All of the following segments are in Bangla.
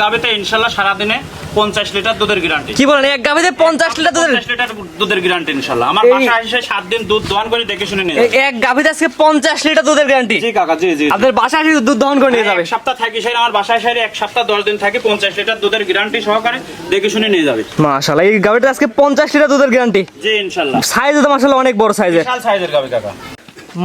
গাবিতে ইনশাল্লাহ সারাদিনে পঞ্চাশ লিটার দুধের গ্যারান্টি কি বলেন এক গাভিতে পঞ্চাশ লিটার দুধের? লিটার দুধের গ্যারান্টি ইনশাল্লাহ। আমার এসে সাত দিন দুধ দোয়ান করে দেখে শুনে নিয়ে এক গাভিতে আজকে পঞ্চাশ লিটার দুধের গ্যারান্টি জি কাকা জি জি। আপনার এসে দুধ দহন করে নিয়ে যাবে। এক সপ্তাহ থাকি আমার বাসায় এক সপ্তাহ দশ দিন থাকি পঞ্চাশ লিটার দুধের গ্যারান্টি সহকারে দেখে শুনে নিয়ে যাবে। মাশাআল্লাহ এই গাভিটা আজকে পঞ্চাশ লিটার দুধের গ্যারান্টি জি ইনশাল্লাহ। সাইজ তো মাশাআল্লাহ অনেক বড় সাইজের বিশাল সাইজের গাবি কাকা।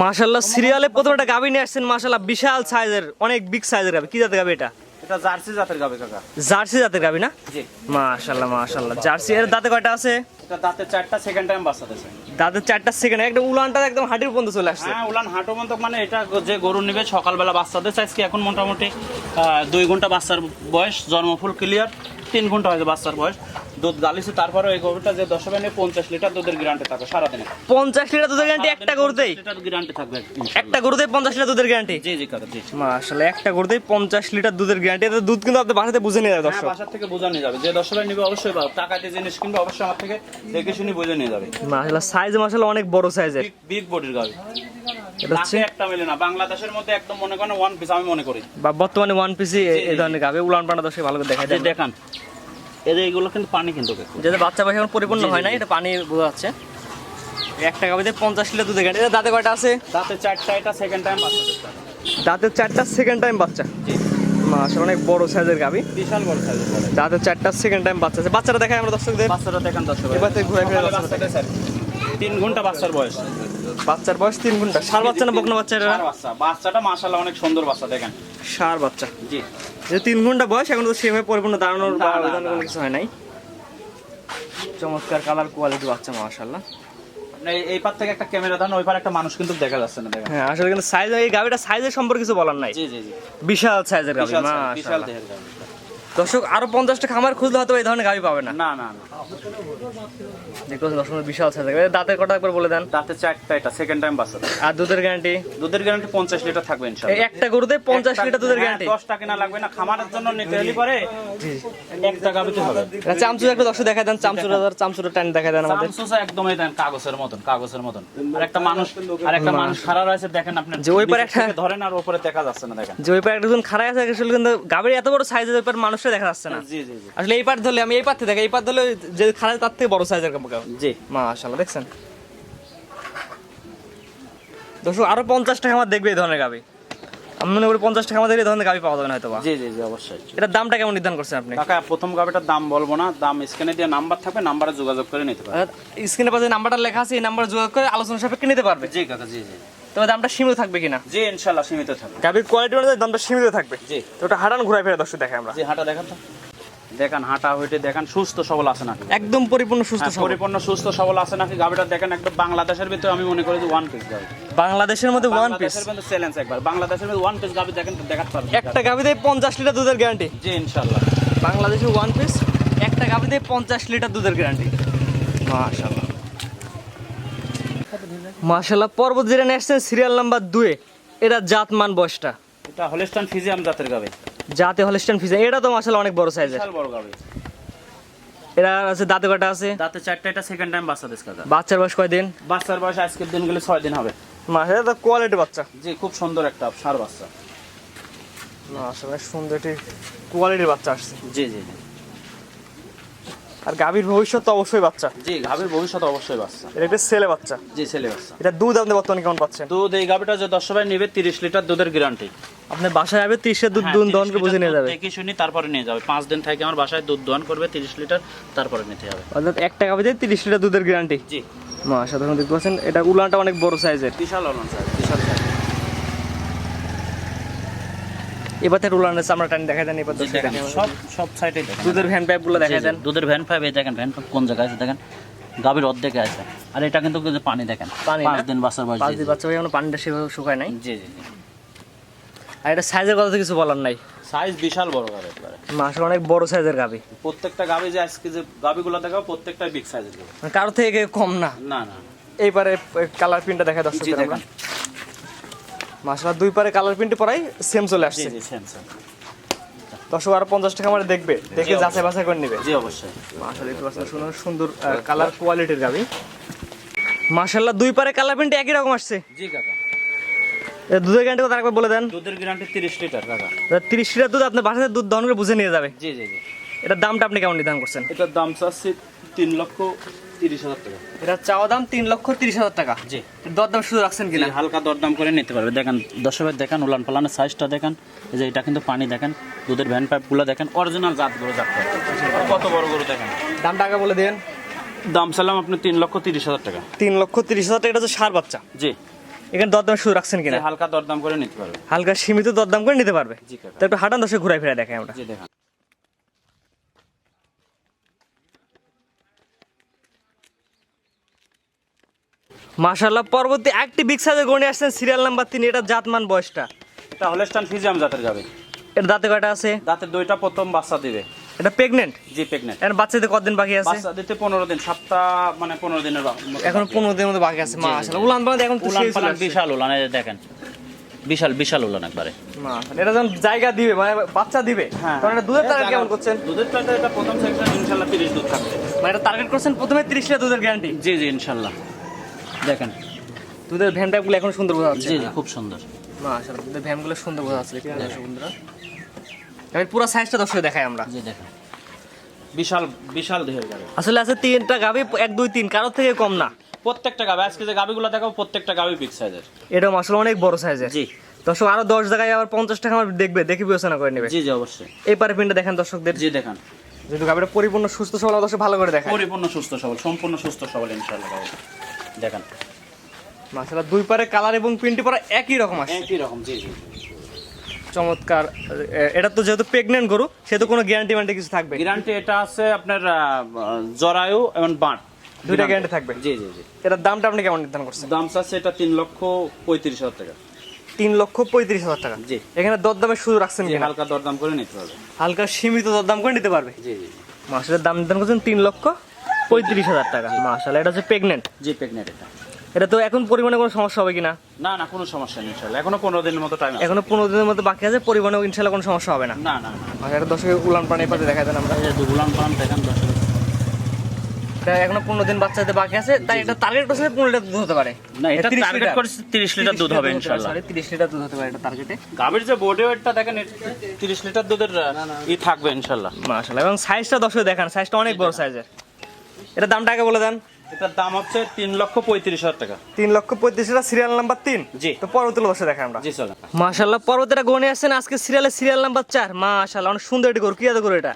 মাশাআল্লাহ সিরিয়ালে প্রথম একটা গাভি নিয়ে আসছেন মাশাআল্লাহ বিশাল সাইজের অনেক বিগ সাইজের গাভি। কি জাতের গাভি এটা? এটা জার্সি জাতের গাবি কাকা। জার্সি জাতের গাভি না? জি। মাশাআল্লাহ মাশাআল্লাহ জার্সি এর দাঁতে কয়টা আছে? এটা দাঁতে চারটা সেকেন্ড টাইম বাচ্চা দিয়েছে। দাঁতের চারটা সেকেন্ড একদম উলানটা একদম হাঁটির পর্যন্ত চলে আসছে। হ্যাঁ উলান হাঁটো মানে এটা যে গরু নিবে সকালবেলা বাচ্চাদের আজকে এখন মোটামুটি দুই ঘণ্টা বাচ্চার বয়স জন্মফুল ক্লিয়ার তিন ঘণ্টা হয়েছে বাচ্চার বয়স। দুধ গালিছে তারপরে এই গরুটা যে দশ পঞ্চাশ লিটার দুধের গ্যারান্টি থাকবে সারাদিনে। পঞ্চাশ লিটার দুধের গ্যারান্টি একটা গরুতেই? গ্যারান্টি থাকবে একটা গরুতেই পঞ্চাশ লিটার দুধের গ্যারান্টি জি জি কাকা জি। মাশাআল্লাহ একটা গরুতেই পঞ্চাশ লিটার দুধের গ্যারান্টি এতে দুধ কিন্তু আপনি বাসাতে বুঝে নিয়ে যাবে হ্যাঁ দর্শক। থেকে বোঝা নিয়ে যাবে। যে দশ নিবে অবশ্যই জিনিস কিনবে অবশ্যই আমার থেকে দেখে শুনে বুঝে নিয়ে যাবে। মাশাআল্লাহ সাইজ মাশাআল্লাহ অনেক বড় সাইজের বিগ বডির গাড়ি এটা হচ্ছে একটা মিলে না। বাংলাদেশের মধ্যে একদম মনে করেন ওয়ান পিস আমি মনে করি। বা বর্তমানে ওয়ান পিসি এই ধরনের গাবে। উলান পানা দর্শক ভালো করে দেখা যায় দেখান। এদের এইগুলো কিন্তু পানি কিন্তু যাদের বাচ্চা বয়স এখন পরিপূর্ণ হয় না এটা পানি বোঝা যাচ্ছে একটা গাবিতে পঞ্চাশ লিটার গ্যারান্টি এটা দাঁতে কয়টা আছে? দাঁতে চারটা এটা সেকেন্ড টাইম বাচ্চা। দাঁতের চারটা সেকেন্ড টাইম বাচ্চা? জি। অনেক বড় সাইজের গাবি। বিশাল বড় সাইজের গাড়ি। দাঁতের চারটা সেকেন্ড টাইম বাচ্চা আছে। বাচ্চারা দেখায় আমরা দর্শকদের। বাচ্চাটা দেখেন দর্শক এবার ঘুরে ফিরে বাচ্চাটা বাচ্চাটা তিন ঘণ্টা বাচ্চার বয়স। বাচ্চার বয়স তিন ঘণ্টা সার বাচ্চা না বকনা বাচ্চা এটা বাচ্চা। বাচ্চাটা মাশাআল্লাহ অনেক সুন্দর বাচ্চা দেখেন। সার বাচ্চা। জি। যে তিন ঘণ্টা বয়স এখন তো সেভাবে পরিপূর্ণ দাঁড়ানোর বা কোনো কিছু হয় নাই। চমৎকার কালার কোয়ালিটি বাচ্চা মাশাআল্লাহ। আপনি এই- পার থেকে একটা ক্যামেরা দেন ওই পার একটা মানুষ কিন্তু দেখা যাচ্ছে না দেখেন। হ্যাঁ আসলে কিন্তু সাইজ এই গাবিটা সাইজের সম্পর্কে কিছু বলার নাই। জি জি জি। বিশাল সাইজের গাবি বিশাল size, বিশাল দেহের গাড়ি। দর্শক আরও পঞ্চাশটা খামার খুঁজলে হয়তো এই ধরনের গাড়ি পাবে না। না না না। দেখতে পাচ্ছেন বিশাল সাইজের গাবি দাঁতের কটা একবার বলে দেন? দাঁতে চারটা এটা সেকেন্ড টাইম বাচ্চা। আর দুধের গ্যারান্টি দুধের গ্যারান্টি পঞ্চাশ লিটার থাকবে এই একটা গরুতে পঞ্চাশ লিটার দুধের গ্যারান্টি দশটা কেনা লাগবে না খামারের জন্য নিতে হলে পরে একটা গাবিতে হবে। চামচুর একটা দর্শক দেখা দেন চামচুর চামচুর টাইম দেখা দেন আমাদের। চামচুসা একদমই দেন কাগজের মতন কাগজের মতন। আর একটা মানুষ আর একটা মানুষ খাড়া রয়েছে দেখেন আপনি যে ওই পারে একটা- ধরেন আর উপরে দেখা যাচ্ছে না দেখেন। যে ওই পারে একজন খারাপ আছে আসলে কিন্তু গাবির এত বড় সাইজের ওই পারে মানুষটা দেখা যাচ্ছে না। জি জি জি। আসলে এই পার ধরলে আমি এই পার থেকে দেখি এই পার ধরলে যে খারাপ তার থেকে বড় সাইজের গাবি জি মাশাআল্লাহ দেখছেন? দর্শক আরও পঞ্চাশ টাকা আমার দেখবে এই ধরনের গাবি। আমি মনে করি পঞ্চাশ টাকা আমাদের এই ধরনের গাবি পাওয়া যাবে না হয়তো জি জি জি অবশ্যই। এটার দামটা কেমন নির্ধারণ করছেন আপনি? কাকা প্রথম গাবিটার দাম বলব না দাম স্ক্যানে দিয়ে নাম্বার থাকবে নাম্বারে যোগাযোগ করে নিতে পারবে। স্ক্রিনে পাশে নাম্বারটা লেখা আছে এই নাম্বারে যোগাযোগ করে আলোচনা সাপেক্ষে নিতে পারবে। জি কাকা জি জি। তবে দামটা সীমিত থাকবে কিনা? জি ইনশাল্লাহ সীমিত থাকবে। গাবির কোয়ালিটি অনুযায়ী দামটা সীমিত থাকবে। জি। তো ওটা হারান ঘুরাই ফেরে দর্শক দেখে আমরা। জি হাঁটা দেখেন তো। দেখেন হাঁটা হইতে দেখেন সুস্থ সবল আছে নাকি? একদম পরিপূর্ণ সুস্থ হ্যাঁ, সবল। পরিপূর্ণ সুস্থ সবল আছে নাকি? গাবিটা দেখেন একদম বাংলাদেশের ভিতরে আমি মনে করি যে ওয়ান পিস গাবি। বাংলাদেশের মধ্যে ওয়ান পিস ভিতরে চ্যালেঞ্জ একবার। বাংলাদেশের ভিতরে ওয়ান পিস গাবি দেখেন দেখাতে পারবেন একটা গাবিতে পঞ্চাশ লিটার দুধের গ্যারান্টি জি ইনশাল্লাহ বাংলাদেশের ওয়ান পিস একটা গাবিতে পঞ্চাশ লিটার দুধের গ্যারান্টি মাশাল্লাহ মাশাল্লাহ পর্বত যেটা নেসছেন সিরিয়াল নাম্বার দুয়ে এটা জাতমান বয়সটা। এটা হলিস্টান ফিজিয়াম জাতের গাবি। জাতে হলিস্টান ফিজা এটা তো আসলে অনেক বড় সাইজের বড় গাবি আছে দাঁতে কাটা আছে। দাঁতে চারটা এটা সেকেন্ড টাইম বাচ্চা দিস কাকা। বাচ্চার বয়স কয়দিন? বাচ্চার বয়স আজকের দিন গেলে ছয় দিন হবে। মাসে তো কোয়ালিটি বাচ্চা। জি খুব সুন্দর একটা সার বাচ্চা। মাশাল্লাহ সুন্দর একটি কোয়ালিটির বাচ্চা আসছে। জি জি জি। আর গাভীর ভবিষ্যৎ তো অবশ্যই বাচ্চা। জি গাভীর ভবিষ্যৎ অবশ্যই বাচ্চা। এটা একটা ছেলে বাচ্চা। জি ছেলে বাচ্চা। এটা দুধ আপনি বর্তমানে কেমন পাচ্ছেন? দুধ এই গাভীটা যে দশ সবাই নেবে তিরিশ লিটার দুধের গ্যারান্টি আপনার বাসায় যাবে ত্রিশের দুধ হ্যাঁ, দুধ দহন করে বুঝে নিয়ে যাবে। দেখি শুনি তারপরে নিয়ে যাবে। পাঁচ দিন থেকে আমার বাসায় দুধ দহন করবে তিরিশ লিটার তারপরে নিতে হবে। অর্থাৎ এক টাকা বাজে তিরিশ লিটার দুধের গ্যারান্টি জি। মা সাধারণ দেখতে পাচ্ছেন এটা উলানটা অনেক বড় সাইজের বিশাল উলান সাইজ বিশাল size। এবার টানি দেখা দেন এবার। সব সব সাইডে দুধের ভ্যান দেখা দেন। দুধের ভ্যান পাইপ এই দেখেন ভ্যান পাইপ কোন জায়গায় আছে দেখেন। গাভীর অর্ধেকে আছে। আর এটা কিন্তু পানি দেখেন। পাঁচ দিন বাচ্চার বয়স পাঁচ দিন বাচ্চা এখনও পানিটা সেভাবে শুকায় নাই? জি জি জি। আর এটা সাইজের কথা তো কিছু বলার নাই। সাইজ বিশাল বড় গাভী একেবারে। অনেক বড় সাইজের গাবি প্রত্যেকটা গাভী যে আজকে যে গাভীগুলো দেখাবো প্রত্যেকটা বিগ সাইজের গাভী। মানে কারও থেকে কম না। না না। এইবারে কালার প্রিন্টটা দেখা দর্শকদের আমরা। মাসালা দুই পারে কালার প্রিন্ট পরাই সেম চলে আসছে। দর্শক আরও পঞ্চাশ টাকা মানে দেখবে দেখে যাচাই বাছাই করে নেবে। জি অবশ্যই। মাশাআল্লাহ একটু সুন্দর সুন্দর কালার কোয়ালিটির গাবি। মাশাআল্লাহ দুই পারে কালার প্রিন্ট একই রকম আসছে। জি কাকা। দুধের গ্যারান্টি কথা একবার বলে দেন? দুধের গ্যারান্টি তিরিশ লিটার কাকা। তিরিশ লিটার দুধ আপনার বাসাতে দুধ দহন করে বুঝে নিয়ে যাবে। জি জি জি। এটার দামটা আপনি কেমন নির্ধারণ করছেন? এটার দাম চাচ্ছি তিন লক্ষ তিরিশ হাজার টাকা। এটা চাওয়া দাম তিন লক্ষ তিরিশ হাজার টাকা। জি। দর শুধু রাখছেন কিনা? কিনা হালকা দরদাম করে নিতে পারবে। দেখেন দর্শকের দেখেন উলান পালানের সাইজটা দেখেন এই যে এটা কিন্তু পানি দেখেন দুধের ভ্যান পাইপগুলো দেখেন অরিজিনাল জাত গরু জাত কত বড় গরু দেখেন? বলে দেন দাম চাইলাম আপনি তিন লক্ষ তিরিশ হাজার টাকা। তিন লক্ষ তিরিশ হাজার টাকা এটা হচ্ছে সার বাচ্চা। জি। এখানে দর দাম শুধু রাখছেন কিনা? হালকা দরদাম করে নিতে পারবে। হালকা সীমিত দর দাম করে নিতে পারবে। জি হাঁটান দশে ঘুরাই ফিরে দেখাই আমরা। জি দেখেন। মাশাল্লাহ পরবর্তী একটি বিগ সাইজের গণে আসছেন সিরিয়াল নাম্বার তিন এটা জাতমান বয়সটা। এটা হলেস্টান ফিজিয়াম জাতের যাবে এটা দাঁতে কয়টা আছে? দাঁতে দুইটা প্রথম বাচ্চা দিবে। এটা প্রেগনেন্ট জি প্রেগনেন্ট এখন বাচ্চাদের কতদিন বাকি আছে? বাচ্চা দিতে পনেরো দিন সপ্তাহ মানে পনেরো দিনের বা- এখন বাকি। পনেরো দিনের মধ্যে বাকি আছে মাশাল্লাহ উলান পালান এখন তো উলান পালান বিশাল উলান এই দেখেন। বিশাল বিশাল উলান একবারে। মাশাআল্লাহ, এটা যখন জায়গা দিবে মানে বাচ্চা দিবে হ্যাঁ। তখন এটা দুধের টার্গেট কেমন করছেন? দুধের টাকা এটা প্রথম সেকশন ইনশাল্লাহ তিরিশ দুধ থাকবে। মানে এটা টার্গেট করছেন প্রথমে তিরিশ লিটার দুধের গ্যারান্টি জি জি ইনশাল্লাহ দেখেন। দুধের ভ্যান টাইপগুলো এখন সুন্দর বোঝা যাচ্ছে। জি জি খুব সুন্দর। মাশাআল্লাহ দুধের ভ্যানগুলো সুন্দর বোঝা যাচ্ছে দেখতে বন্ধুরা। এবার পুরো সাইজটা দর্শক দেখাই আমরা। জি দেখেন। বিশাল বিশাল দেহের গাড়ি আসলে আছে তিনটা গাভি এক দুই তিন কারোর থেকে কম না। প্রত্যেকটা গাবি আজকে যে গাবিগুলো দেখাবো প্রত্যেকটা গাবি বিগ সাইজের এটা আসলে অনেক বড় সাইজের জি। দর্শক আরও দশ জায়গায় আবার পঞ্চাশ টাকা আমার দেখবে দেখে বিবেচনা করে নেবে। জি জি অবশ্যই। এই পারে পিনটা দেখেন দর্শকদের। জি দেখেন। যেহেতু গাভিটা পরিপূর্ণ সুস্থ সবল দর্শক ভালো করে দেখায়। পরিপূর্ণ সুস্থ সবল সম্পূর্ণ সুস্থ সবল ইনশাল্লাহ গাবি। দেখেন। মাসালা দুই পারে কালার এবং প্রিন্টটি পরা একই রকম আসছে। একই রকম জি জি। চমৎকার এটা তো যেহেতু প্রেগনেন্ট গরু সেহেতু কোনো গ্যারান্টি ম্যান্টি কিছু থাকবে? গ্যারান্টি এটা আছে আপনার জরায়ু এবং বাঁট। দুইটা গ্যারান্টি থাকবে? জি জি জি। এটার দামটা আপনি কেমন নির্ধারণ করছেন? দাম চাচ্ছে এটা তিন লক্ষ পঁয়ত্রিশ হাজার টাকা। তিন লক্ষ পঁয়ত্রিশ হাজার টাকা? জি। এখানে দরদামের সুযোগ রাখছেন হালকা দরদাম করে নিতে পারবে হালকা সীমিত দরদাম করে নিতে পারবে? জি জি। মাসের দাম নির্ধারণ করছেন তিন লক্ষ পঁয়ত্রিশ হাজার টাকা মাসালা এটা হচ্ছে প্রেগনেন্ট জি প্রেগনেন্ট এটা। এটা তো এখন পরিমাণে কোনো সমস্যা হবে কিনা? না না কোনো সমস্যা নেই ইনশাল্লাহ এখনও পনেরো দিনের মতো টাইম আছে। এখনও পনেরো দিনের মতো বাকি আছে পরিমাণে ইনশাল্লাহ কোনো সমস্যা হবে না। না না আচ্ছা এটা দর্শকের উলান প্রাণ এপারে দেখা দেন আমরা। এই যে দুগুলান দেখেন এটা এখনও পনেরো দিন বাচ্চাদের বাকি আছে তাই এটা টার্গেট করছে পনেরো লিটার দুধ হতে পারে। না এটা টার্গেট। করেছে তিরিশ লিটার দুধ হবে ইনশাল্লাহ তিরিশ লিটার দুধ হতে পারে এটা টার্গেটে গাভীর যে বডি ওয়েটটা দেখেন তিরিশ লিটার দুধের ই থাকবে ইনশাল্লাহ মাশাআল্লাহ এবং সাইজটা দর্শক দেখান সাইজটা অনেক বড় সাইজের এটা দামটা আগে বলে দেন। এটার দাম হচ্ছে তিন লক্ষ পঁয়ত্রিশ হাজার টাকা। তিন লক্ষ পঁয়ত্রিশ হাজার সিরিয়াল নাম্বার তিন? জি। তো পরবর্তী বসে দেখাই আমরা। জি চলেন। মাশাআল্লাহ পর্বতেরা গনে আসছেন আজকে সিরিয়ালের সিরিয়াল নাম্বার চার। মাশাআল্লাহ অনেক সুন্দর এটি গরু কি এত গরু এটা?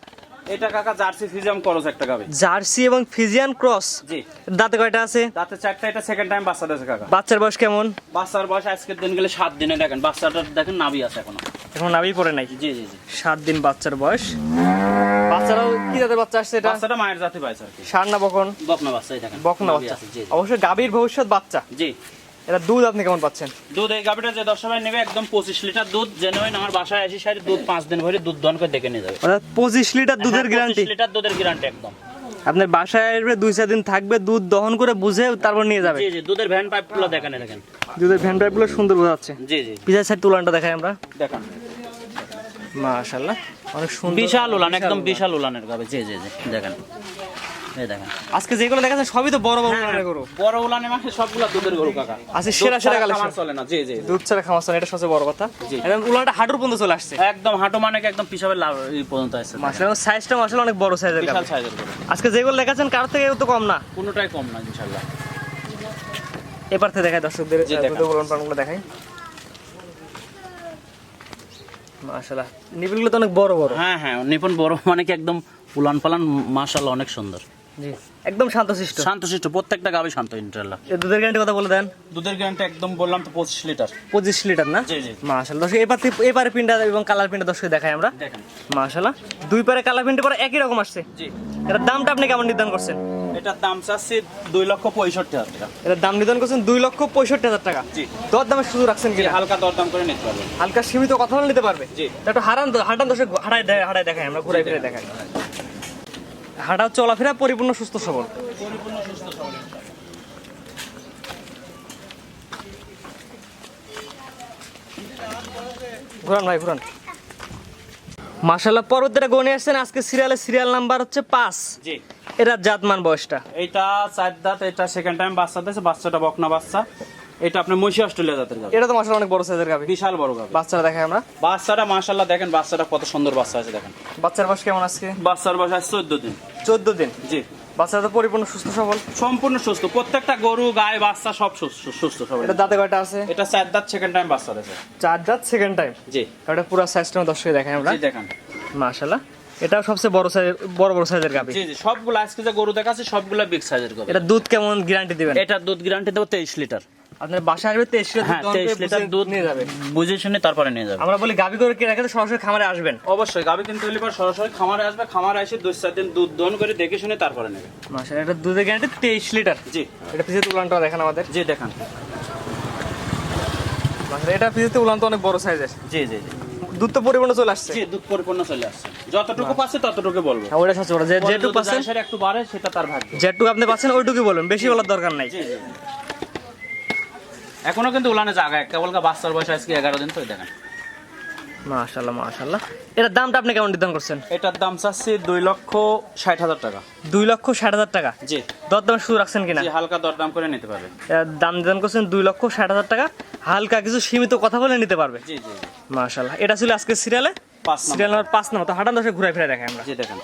এটা কাকা জার্সি ফিজাম করস একটা গাভী জার্সি এবং ফিজিয়ান ক্রস? জি। দাঁতে কয়টা আছে? তাতে চারটা এটা সেকেন্ড টাইম বাচ্চা দিয়েছে কাকা। বাচ্চার বয়স কেমন? বাচ্চার বয়স আজকের দিন গেলে সাত দিনে দেখেন বাচ্চাটা দেখেন নাবি আছে এখনও। এখন নাবি পড়ে নাই? জি জি জি। সাত দিন বাচ্চার বয়স। বাচ্চারাও কি জাতের বাচ্চা আসছে এটা? বাচ্চাটা মায়ের জাতি পাইছে আর সার না বকন? বকনা বাচ্চাই দেখেন বকনা বাচ্চা। আছে, জি জি। অবশ্যই গাভীর ভবিষ্যৎ বাচ্চা। জি। এটা দুধ আপনি কেমন পাচ্ছেন? দুধ এই গাভিটা যে দশ নেবে একদম পঁচিশ লিটার দুধ জেনুইন আমার বাসায় আসি দুধ পাঁচ দিন ভরে দুধ দন করে দেখে নিয়ে যাবে। অর্থাৎ পঁচিশ লিটার দুধের হ্যাঁ, গ্যারান্টি লিটার দুধের গ্যারান্টি একদম। আপনার বাসায় আসবে দুই চার দিন থাকবে দুধ দহন করে বুঝে তারপর নিয়ে যাবে। জি জি দুধের ভ্যান পাইপগুলো দেখেন দেখেন। দুধের ভ্যান পাইপগুলো সুন্দর বোঝাচ্ছে জি জি। পিছার সাইড তুলানটা দেখাই আমরা। দেখেন। মাশাআল্লাহ অনেক সুন্দর বিশাল উলান একদম বিশাল উলানের গাবে। জি জি জি দেখেন। এই দেখেন। আজকে যেগুলো দেখাচ্ছেন সবই তো বড় বড় উলানের গরু। বড় উলানে মাসে সবগুলা দুধের গরু কাকা। আচ্ছা, সেরা সেরা খামার চলে না। জি জি। দুধ ছাড়া খামাচ্ছেন এটা সবচেয়ে বড় কথা। একদম উলানটা হাঁটুর পর্যন্ত চলে আসছে। একদম হাঁটু মানে একদম লাভ পর্যন্ত আছে মাশাআল্লাহ সাইজটা মাশাআল্লাহ অনেক বড় সাইজের বিশাল সাইজের গরু। আজকে যেগুলো দেখাচ্ছেন কার থেকে তো কম না। কোনোটাই কম না ইনশাল্লাহ এবার থেকে দেখাই দর্শকদের। দুধ উলান পানগুলো দেখাই। মাশাআল্লাহ। নিবিলগুলো তো অনেক বড় বড়। হ্যাঁ হ্যাঁ বড় মানে কি একদম উলান পালান অনেক সুন্দর। জি একদম শান্তশিষ্ট। শান্তশিষ্ট প্রত্যেকটা গাবে শান্ত ইনশাল্লাহ এই দুধের গ্যারান্টি কথা বলে দেন। দুধের গ্যারান্টি একদম বললাম তো পঁচিশ লিটার। পঁচিশ লিটার না? জি জি। মাশাআল্লাহ দর্শক এবার এবারে পিন্ডা এবং কালার পিন্ডা দর্শক দেখাই আমরা। দেখেন। মাশাআল্লাহ দুই পারে কালার পিন্ডা পরে একই রকম আসছে। জি। এটার দামটা আপনি কেমন নির্ধারণ করছেন? এটার দাম চাচ্ছি দুই লক্ষ পঁয়ষট্টি হাজার টাকা। এটার দাম নির্ধারণ করছেন দুই লক্ষ পঁয়ষট্টি হাজার টাকা। জি। দর দামে শুধু রাখছেন কিনা? হালকা দরদাম করে নিতে পারবেন। হালকা সীমিত কথা নিতে পারবে? জি। একটু হারান হাঁটান দর্শক হাঁটায় দে- হাঁটায় দেখাই আমরা ঘুরাই ফিরে দেখাই। হাঁটা চলাফেরা পরিপূর্ণ সুস্থ সবল। ঘুরান ভাই ঘুরান। মাশাল্লাহ পর্বতেরা গনে আসছেন আজকে সিরিয়ালের সিরিয়াল নাম্বার হচ্ছে পাঁচ। জি। এটা জাতমান বয়সটা। এইটা চার দাঁত এটা সেকেন্ড টাইম বাচ্চা দিয়েছে বাচ্চাটা বকনা বাচ্চা। এটা আপনার মহিষী অস্ট্রেলিয়া জাতের গাবি এটা তো মাসাল অনেক বড় সাইজের গাবি বিশাল বড় গাবি বাচ্চারা দেখাই আমরা। বাচ্চাটা মাশাল্লাহ দেখেন বাচ্চাটা কত সুন্দর বাচ্চা আছে দেখেন। বাচ্চার বয়স কেমন আজকে? বাচ্চার বয়স আছে চোদ্দ দিন। চোদ্দ দিন? জি। বাচ্চারা তো পরিপূর্ণ সুস্থ সবল? সম্পূর্ণ সুস্থ। প্রত্যেকটা গরু গায়ে বাচ্চা সব সুস্থ সুস্থ সবাই এটা দাঁতে কয়টা আছে? এটা চার দাঁত সেকেন্ড টাইম বাচ্চা দিয়েছে চার দাঁত সেকেন্ড টাইম জি। এটা পুরো সাইজটা দর্শকে দেখাই আমরা। জি দেখেন। মাশাল্লাহ এটা সবচেয়ে বড় সাইজ বড় বড় সাইজের গাবি জি জি সবগুলো আজকে যে গরু দেখাচ্ছে সবগুলো বিগ সাইজের গরু এটা দুধ কেমন গ্যারান্টি দিবেন? এটা দুধ গ্যারান্টি দেবো তেইশ লিটার। আপনার বাসায় আসবে তেইশ লিটার হ্যাঁ দুধ দহন তেইশ করে লিটার দুধ নিয়ে যাবে। বুঝে শুনে তারপরে নিয়ে যাবে। আমরা বলি গাবি করে কেনা কিন্তু সরাসরি খামারে আসবেন। অবশ্যই গাবি কিন্তু হলে পর সরাসরি খামারে আসবে খামারে এসে দুই চার দিন দুধ দহন করে দেখে শুনে তারপরে নেবে। মাশাল্লাহ এটা দুধের গ্যারান্টি তেইশ লিটার। জি। এটা পিছিয়ে উলানটা দেখেন আমাদের। জি দেখান। মাশাল্লাহ এটা পিছিয়ে উলান তো অনেক বড় সাইজের জি জি জি। দুধ তো পরিপূর্ণ চলে আসছে। জি দুধ পরিপূর্ণ চলে আসছে। যতটুকু পাচ্ছে ততটুকু বলব। হ্যাঁ, ওটা সবচেয়ে বড় যে যেটুকু পাচ্ছেন একটু বাড়ে সেটা তার ভাগ্য। যেটুকু আপনি পাচ্ছেন ওইটুকুই বলুন। বেশি বলার দরকার নাই। এখনও কিন্তু উলানে জায়গা কেবল বাচ্চার বয়স আজকে এগারো দিন তো দেখেন। মাশাল্লাহ মাশাল্লাহ এটার দামটা আপনি কেমন নির্ধারণ করছেন? এটার দাম চাচ্ছি দুই লক্ষ ষাট হাজার টাকা। দুই লক্ষ ষাট হাজার টাকা? জি। দর দাম শুরু রাখছেন কিনা? হালকা দরদাম করে নিতে পারবে। দাম নির্ধারণ করছেন দুই লক্ষ ষাট হাজার টাকা। হালকা কিছু সীমিত কথা বলে নিতে পারবে। জি জি মাশাল্লাহ এটা ছিল আজকে সিরিয়ালে সিরিয়াল নাম্বার পাঁচ নম্বর তো হাঁটান দশে ঘুরে ফিরে দেখাই আমরা। দেখেন।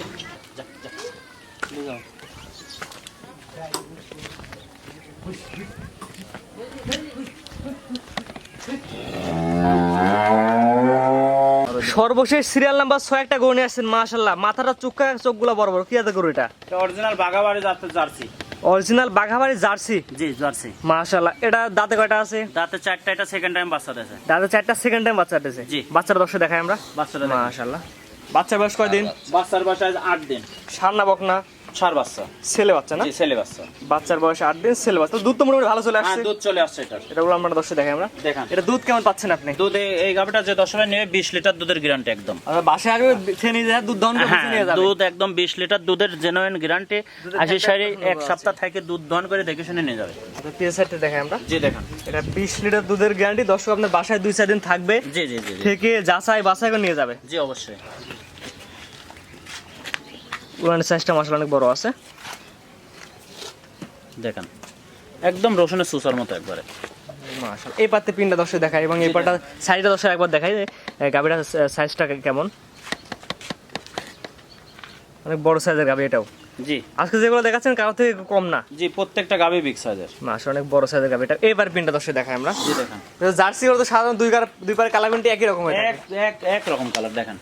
সর্বশেষ সিরিয়াল নাম্বার ছয় একটা গরু নিয়ে আসছেন মাশাল্লাহ মাথাটা চুক্কা চোখগুলো বড় বড়। কি আছে গরু এটা? এটা অরিজিনাল বাগাবাড়ি জাতের জার্সি। অরিজিনাল বাঘাবাড়ি জার্সি? জি জার্সি। মাশাআল্লাহ। এটা দাঁতে কয়টা আছে? দাঁতে চারটা এটা সেকেন্ড টাইম বাচ্চা দিয়েছে। দাঁতে চারটা সেকেন্ড টাইম বাচ্চা দিয়েছে? জি। বাচ্চার দর্শক দেখাই আমরা? বাচ্চাটা মাশাআল্লাহ। বাচ্চা বাচ্চার বয়স কয়দিন? বাচ্চার বয়স আজ আট দিন। সান্না বকনা। সার বাচ্চা। ছেলে বাচ্চা না? ছেলে বাচ্চা। বাচ্চার বয়স আট দিন ছেলে বাচ্চা। দুধ তো মোটামুটি ভালো চলে হ্যাঁ আসছে। দুধ চলে আসছে এটার। এটা আমরা দর্শক দেখাই আমরা। দেখান। এটা দুধ কেমন পাচ্ছেন আপনি? দুধ এই- গাভিটা যে দশ নেবে বিশ লিটার দুধের গ্যারান্টি একদম। বাসায় খেয়ে নিয়ে যায় দুধ দহন করে হ্যাঁ নিয়ে যাবে। দুধ একদম বিশ লিটার দুধের জেনুইন গ্যারান্টি আশি একটা এক সপ্তাহ থেকে দুধ দহন করে দেখে শুনে নিয়ে যাবে। পিএস সাইডটা দেখাই আমরা। জি দেখান। এটা বিশ লিটার দুধের গ্যারান্টি দর্শক আপনার বাসায় দুই চার দিন থাকবে। জি জি জি। থেকে যাচাই বাছাই করে নিয়ে যাবে। জি অবশ্যই। উড়ানের সাইজটা মশলা অনেক বড় আছে। দেখান একদম রসুনের সুসার মতো একবারে। মাশাআল্লাহ। এই পাতে পিনটা দর্শক দেখাই এবং এই পাটা সাইজটা দর্শক একবার দেখাই যে গাবিটার সাইজটা কেমন? অনেক বড় সাইজের গাবি এটাও। জি। আজকে যেগুলো দেখাচ্ছেন কারও থেকে কম না। জি প্রত্যেকটা গাভি বিগ সাইজের মাস অনেক বড় সাইজের গাবি এটা এবার পিনটা দর্শক দেখাই আমরা। জি দেখান। জার্সি তো সাধারণত দুই কার দুই পারে কালার প্রিন্ট একই রকম হয়ে এক এক এক রকম কালার দেখান।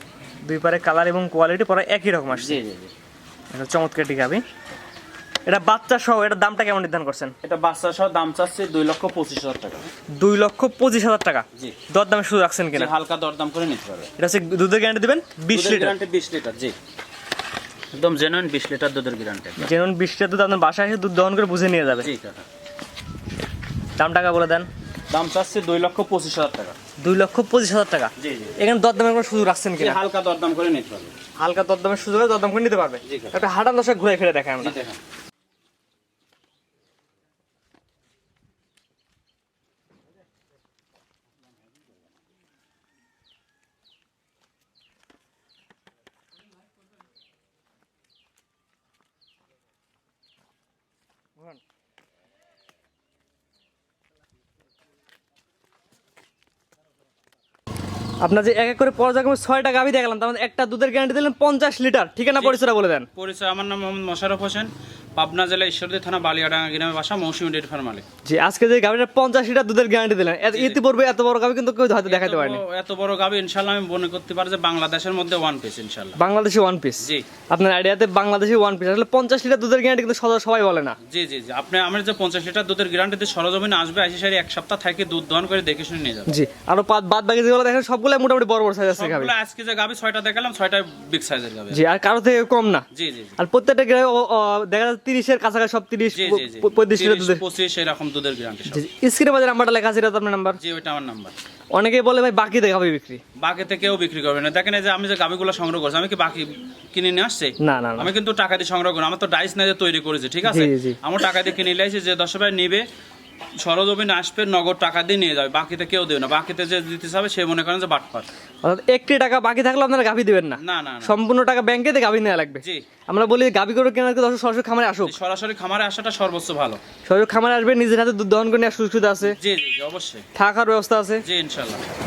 দুই পারে কালার এবং কোয়ালিটি পরে একই রকম আসছে। জি জি জি। এটা চমৎকার একটি গাবি এটা বাচ্চা সহ এটার দামটা কেমন নির্ধারণ করছেন? এটা বাচ্চা সহ দাম চাচ্ছে দুই লক্ষ পঁচিশ হাজার টাকা। দুই লক্ষ পঁচিশ হাজার টাকা? জি। দর দামে শুধু রাখছেন কিনা? হালকা দরদাম করে নিতে পারবে। এটা হচ্ছে দুধের গ্যারান্টি দিবেন বিশ লিটার। গ্যারান্টি বিশ লিটার জি। একদম জেনুইন বিশ লিটার দুধের গ্যারান্টি যেমন বিশ লিটার দুধ আপনার বাসায় এসে দুধ দহন করে বুঝে নিয়ে যাবে। জি দাম টাকা বলে দেন। দাম চাচ্ছে দুই লক্ষ পঁচিশ হাজার টাকা। দুই লক্ষ পঁচিশ হাজার টাকা? এখানে দরদামের কোনো সুযোগ রাখছেন কিনা? হালকা দরদাম করে নিতে পারবে হালকা দরদামের সুযোগ দরদাম করে নিতে পারবে। একটা হাঁটান দশা ঘুরে ফিরে দেখেন আমরা। আপনার যে এক এক করে পর্যায়ক্রমে ছয়টা গাভি দেখালাম তার মধ্যে একটা দুধের গ্যারান্টি দিলেন পঞ্চাশ লিটার। ঠিকানা পরিচয় বলে দেন। পরিচয় আমার নাম মোহাম্মদ মোশারফ হোসেন। পাবনা জেলা ঈশ্বরদী থানা বালিয়াডাঙ্গা গ্রামের বাসা মৌসুমী ডেট ফার্ম মালিক। জি আজকে যে গাভিটা পঞ্চাশ লিটার দুধের গ্যারান্টি দিলেন ইতিপূর্বে এত বড় গাভি কিন্তু কেউ হয়তো দেখাতে পারেনি। এত বড়- গাবি ইনশাল্লাহ আমি মনে করতে পারি যে বাংলাদেশের মধ্যে ওয়ান পিস ইনশাল্লাহ বাংলাদেশি ওয়ান পিস জি। আপনার আইডিয়াতে বাংলাদেশি ওয়ান পিস আসলে পঞ্চাশ লিটার দুধের গ্যারান্টি কিন্তু সবাই বলে না। জি জি জি। আপনি আমার যে পঞ্চাশ লিটার দুধের গ্যারান্টিতে সরজমিনে আসবে আসি সারি এক সপ্তাহ থেকে দুধ দহন করে দেখে শুনে নিয়ে যাবে। জি আরও পাঁচ- বাদ বাকি যেগুলো দেখেন সবগুলো মোটামুটি বড় বড় সাইজ আছে গাভি। আজকে যে গাবি ছয়টা দেখালাম ছয়টা বিগ সাইজের গাবি জি আর কারও থেকে কম না। জি জি আর প্রত্যেকটা দেখা যাচ্ছে তিরিশের কাছাকাছি সব তিরিশ পঁয়ত্রিশ লিটার পঁচিশ এরকম দুধের গ্যারান্টি স্ক্রিনে বাজার নাম্বারটা লেখা আছে এটা আপনার নাম্বার জি ওইটা আমার নাম্বার অনেকেই বলে ভাই বাকি দেখাবে বিক্রি। বাকিতে কেউ বিক্রি করবে না। দেখেন যে আমি যে গাভিগুলো সংগ্রহ করছি আমি কি বাকি কিনে নিয়ে আসছি? না না আমি কিন্তু টাকা দিয়ে সংগ্রহ করি আমার তো ডাইস না যে তৈরি করেছি ঠিক আছে। আমার টাকা দিয়ে কিনে নিয়ে যে দশ ভাই নিবে সরজমিনে আসবে নগদ টাকা দিয়ে নিয়ে যাবে বাকিতে কেউ দেবে না। বাকিতে যে দিতে চাবে সে মনে করেন যে বাটপার। অর্থাৎ একটি টাকা বাকি থাকলে আপনারা গাভি দিবেন না। না না সম্পূর্ণ টাকা ব্যাংকে দিয়ে গাভি নেওয়া লাগবে। জি। আমরা বলি গাভি করে কেনার সরাসরি খামারে আসুক। সরাসরি খামারে আসাটা সর্বোচ্চ ভালো। সরাসরি খামারে আসবে নিজের হাতে দুধ দহন করে নেওয়ার সুযোগ সুবিধা আছে। জি জি অবশ্যই। থাকার ব্যবস্থা আছে। জি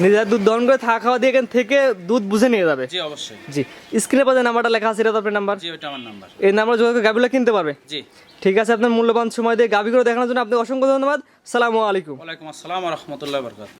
নিজের হাতে দুধ দহন করে থাকা খাওয়া দিয়ে এখান থেকে দুধ বুঝে নিয়ে যাবে। জি অবশ্যই। জি। স্ক্রিনে পাশে নাম্বারটা লেখা আছে এটা তো আপনার নাম্বার। জি ওইটা আমার নাম্বার। এই নাম্বার যোগাযোগ গাভিগুলো কিনতে পারবে। জি। ঠিক আছে, আপনার মূল্যবান সময় দিয়ে গাভিগুলো দেখানোর জন্য আপনি অসংখ্য ধন্যবাদ। সালামু আলাইকুম। আসসালাম রহমতুল্লাহ বরকাত